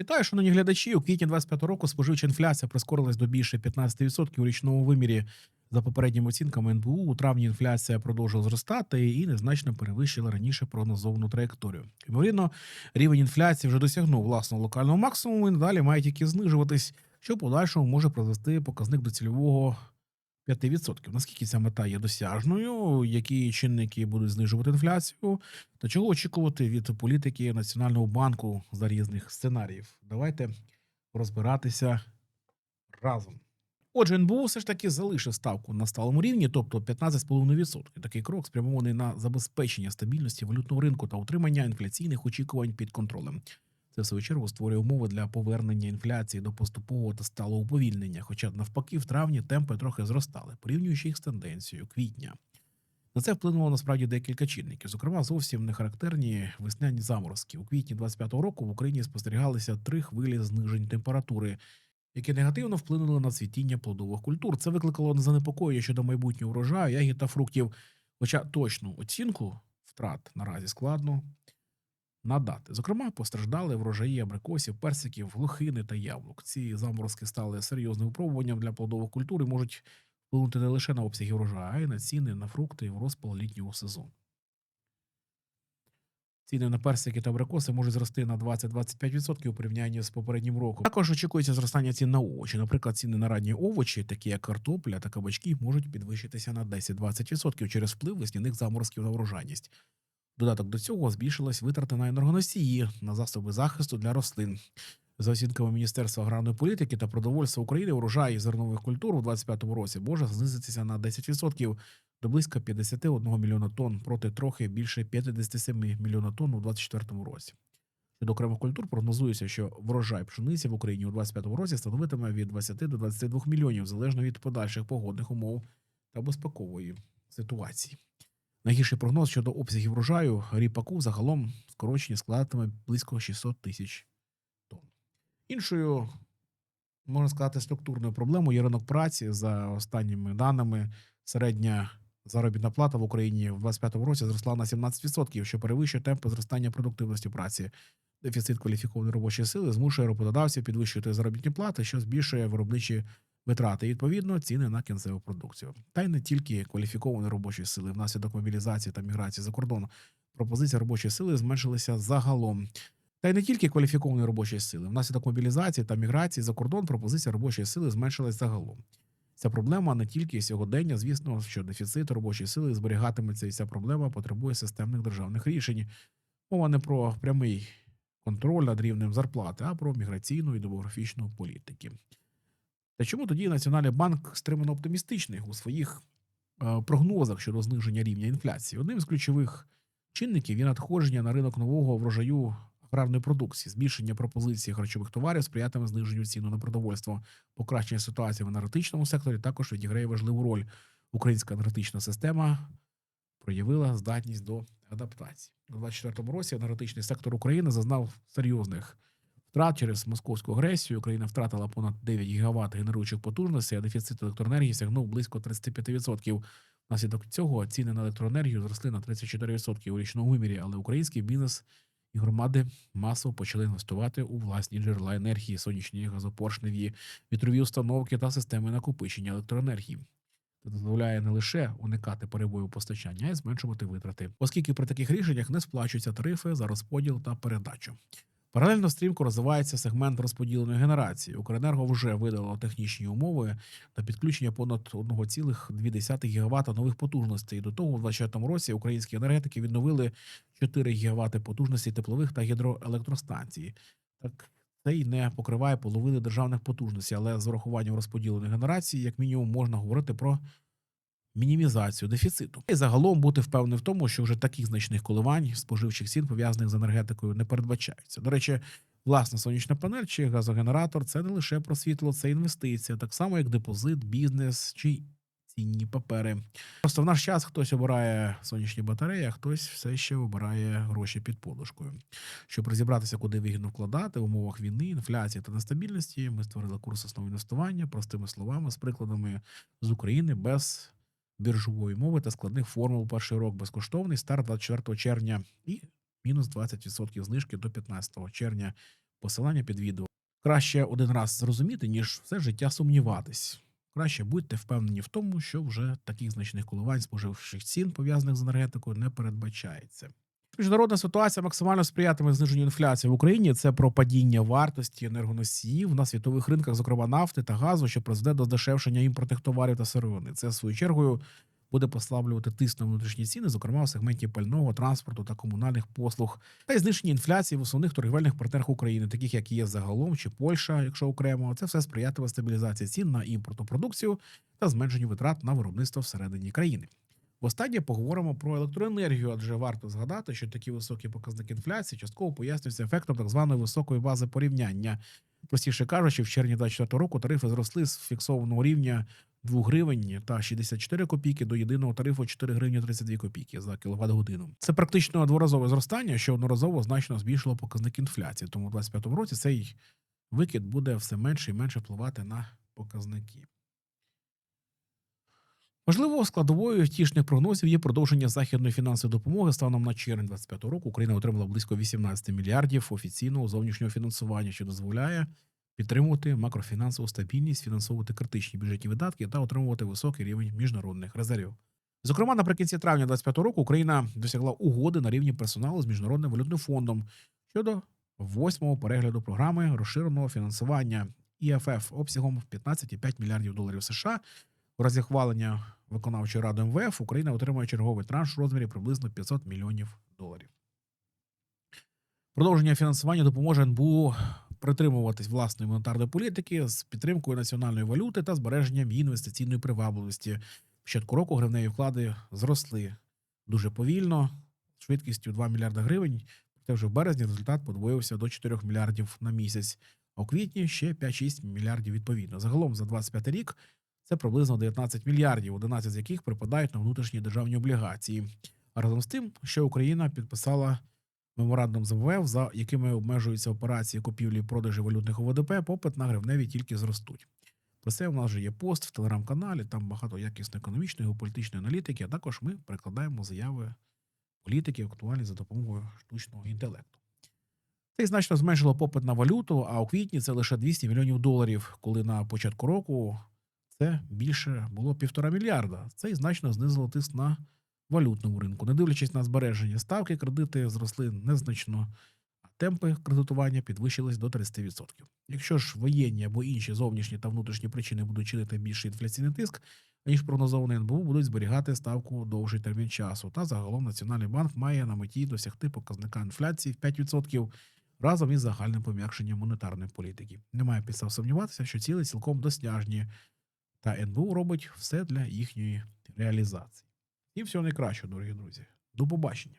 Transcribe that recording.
Вітаю, шановні глядачі. У квітні 25 року споживча інфляція прискорилась до більше 15% у річному вимірі. За попередніми оцінками НБУ, у травні інфляція продовжила зростати і незначно перевищила раніше прогнозовану траєкторію. Ймовірно, рівень інфляції вже досягнув власного локального максимуму і надалі має тільки знижуватись, що в подальшому може призвести показник до цільового 5%. Наскільки ця мета є досяжною, які чинники будуть знижувати інфляцію, та чого очікувати від політики Національного банку за різних сценаріїв? Давайте розбиратися разом. Отже, НБУ все ж таки залишив ставку на сталому рівні, тобто 15,5%. Такий крок спрямований на забезпечення стабільності валютного ринку та утримання інфляційних очікувань під контролем. Це в свою чергу створює умови для повернення інфляції до поступового та сталого уповільнення. Хоча навпаки, в травні темпи трохи зростали, порівнюючи їх з тенденцією квітня. На це вплинуло насправді декілька чинників. Зокрема, зовсім не характерні весняні заморозки. У квітні 25-го року в Україні спостерігалися три хвилі знижень температури, які негативно вплинули на цвітіння плодових культур. Це викликало занепокоєння щодо майбутнього врожаю, ягід та фруктів. Хоча точну оцінку втрат наразі складно надати. Зокрема, постраждали врожаї абрикосів, персиків, лохини та яблук. Ці заморозки стали серйозним випробуванням для плодових культур і можуть вплинути не лише на обсяги врожаю, а й на ціни на фрукти в розпал літнього сезону. Ціни на персики та абрикоси можуть зрости на 20-25% у порівнянні з попереднім роком. Також очікується зростання цін на овочі. Наприклад, ціни на ранні овочі, такі як картопля та кабачки, можуть підвищитися на 10-20% через вплив весняних заморозків на врожайність. Додаток до цього збільшилась витрати на енергоносії на засоби захисту для рослин. За оцінками Міністерства аграрної політики та продовольства України, урожай зернових культур у 2025 році може знизитися на 10% до близько 51 мільйона тонн проти трохи більше 57 мільйона тонн у 2024 році. Щодо окремих культур прогнозується, що врожай пшениці в Україні у 2025 році становитиме від 20 до 22 мільйонів залежно від подальших погодних умов та безпекової ситуації. Найгірший прогноз щодо обсягів врожаю ріпаку загалом скорочення складатиме близько 600 тисяч тонн. Іншою, можна сказати, структурною проблемою є ринок праці. За останніми даними, середня заробітна плата в Україні в 2025 році зросла на 17%, що перевищує темпи зростання продуктивності праці. Дефіцит кваліфікованої робочої сили змушує роботодавців підвищувати заробітні плати, що збільшує виробничі витрати і відповідно ціни на кінцеву продукцію. Та й не тільки кваліфікованої робочої сили внаслідок мобілізації та міграції за кордон. Пропозиція робочої сили зменшилася загалом. Та й не тільки кваліфікованої робочої сили. Внаслідок мобілізації та міграції за кордон пропозиція робочої сили зменшилась загалом. Ця проблема не тільки сьогодення, звісно, що дефіцит робочої сили зберігатиметься, і ця проблема потребує системних державних рішень. Мова не про прямий контроль над рівнем зарплати, а про міграційну і демографічну політики. Та чому тоді Національний банк стримано оптимістичний у своїх е, прогнозах щодо зниження рівня інфляції? Одним з ключових чинників є надходження на ринок нового врожаю аграрної продукції, збільшення пропозиції харчових товарів сприятиме зниженню ціну на продовольство, покращення ситуації в енергетичному секторі також відіграє важливу роль. Українська енергетична система проявила здатність до адаптації у 2024 році. Енергетичний сектор України зазнав серйозних втрат через московську агресію. Україна втратила понад 9 гігават генеруючих потужностей, а дефіцит електроенергії сягнув близько 35%. Внаслідок цього ціни на електроенергію зросли на 34% у річному вимірі, але український бізнес і громади масово почали інвестувати у власні джерела енергії, сонячні, газопоршневі, вітрові установки та системи накопичення електроенергії. Це дозволяє не лише уникати перебою постачання, а й зменшувати витрати, оскільки при таких рішеннях не сплачуються тарифи за розподіл та передачу. Паралельно стрімко розвивається сегмент розподіленої генерації. Укренерго вже видало технічні умови на підключення понад 1,2 ГВт нових потужностей. До того, у 2024 році українські енергетики відновили 4 ГВт потужностей теплових та гідроелектростанцій. Так це й не покриває половини державних потужностей, але з урахуванням розподіленої генерації, як мінімум, можна говорити про мінімізацію дефіциту. І загалом бути впевнений в тому, що вже таких значних коливань споживчих цін пов'язаних з енергетикою не передбачаються. До речі, власна сонячна панель чи газогенератор це не лише про світло, це інвестиція, так само як депозит, бізнес чи цінні папери. Просто в наш час хтось обирає сонячні батареї, а хтось все ще обирає гроші під подушкою. Щоб розібратися, куди вигідно вкладати в умовах війни, інфляції та нестабільності, ми створили курс основ інвестування простими словами з прикладами з України без біржової мови та складних формул. Перший рок безкоштовний, старт 24 червня і мінус 20% знижки до 15 червня Посилання під відео. Краще один раз зрозуміти, ніж все життя сумніватись. Краще будьте впевнені в тому, що вже таких значних коливань споживчих цін, пов'язаних з енергетикою, не передбачається. Міжнародна ситуація максимально сприятиме зниженню інфляції в Україні. Це про падіння вартості енергоносіїв на світових ринках, зокрема нафти та газу, що призведе до здешевшення імпортних товарів та сировини. Це в свою чергою буде послаблювати тиск на внутрішні ціни, зокрема у сегменті пального, транспорту та комунальних послуг, та й знищення інфляції в основних торгівельних партнерах України, таких як є загалом чи Польща, якщо окремо. Це все сприятиме стабілізації цін на імпортну продукцію та зменшенню витрат на виробництво всередині країни. Востаннє поговоримо про електроенергію, адже варто згадати, що такі високі показники інфляції частково пояснюються ефектом так званої високої бази порівняння. Простіше кажучи, в червні 2024 року тарифи зросли з фіксованого рівня 2 гривень та 64 копійки до єдиного тарифу 4 гривні 32 копійки за кіловат годину. Це практично дворазове зростання, що одноразово значно збільшило показник інфляції. Тому у 2025 році цей викид буде все менше і менше впливати на показники. Можливо, складовою втішних прогнозів є продовження західної фінансової допомоги. Станом на червень 2025 року Україна отримала близько 18 мільярдів офіційного зовнішнього фінансування, що дозволяє підтримувати макрофінансову стабільність, фінансовувати критичні бюджетні видатки та отримувати високий рівень міжнародних резервів. Зокрема, наприкінці травня 2025 року Україна досягла угоди на рівні персоналу з міжнародним валютним фондом щодо восьмого перегляду програми розширеного фінансування ІФФ обсягом 15,5 мільярдів доларів США. У разі хвалення виконавчої ради МВФ Україна отримує черговий транш у розмірі приблизно 500 мільйонів доларів. Продовження фінансування допоможе НБУ притримуватись власної монетарної політики з підтримкою національної валюти та збереженням її інвестиційної привабливості. Початку року гривневі вклади зросли дуже повільно, швидкістю 2 мільярда гривень. Проте вже в березні результат подвоївся до 4 мільярдів на місяць, а у квітні ще 5-6 мільярдів відповідно. Загалом за 25 рік це приблизно 19 мільярдів, 11 з яких припадають на внутрішні державні облігації. А разом з тим, ще Україна підписала меморандум з МВФ, за якими обмежуються операції купівлі і продажі валютних ОВДП, попит на гривневі тільки зростуть. Про це у нас вже є пост в телеграм-каналі, там багато якісно економічної, геополітичної аналітики, а також ми перекладаємо заяви політиків актуальні за допомогою штучного інтелекту. Це значно зменшило попит на валюту, а у квітні це лише 200 мільйонів доларів, коли на початку року це більше було півтора мільярда. Це й значно знизило тиск на валютному ринку. Не дивлячись на збереження ставки, кредити зросли незначно, а темпи кредитування підвищились до 30%. Якщо ж воєнні або інші зовнішні та внутрішні причини будуть чинити більший інфляційний тиск, ніж прогнозований НБУ, будуть зберігати ставку довший термін часу. Та загалом Національний банк має на меті досягти показника інфляції в 5% разом із загальним пом'якшенням монетарної політики. Немає підстав сумніватися, що цілі цілком досяжні та НБУ робить все для їхньої реалізації. І всього найкращого, дорогі друзі. До побачення.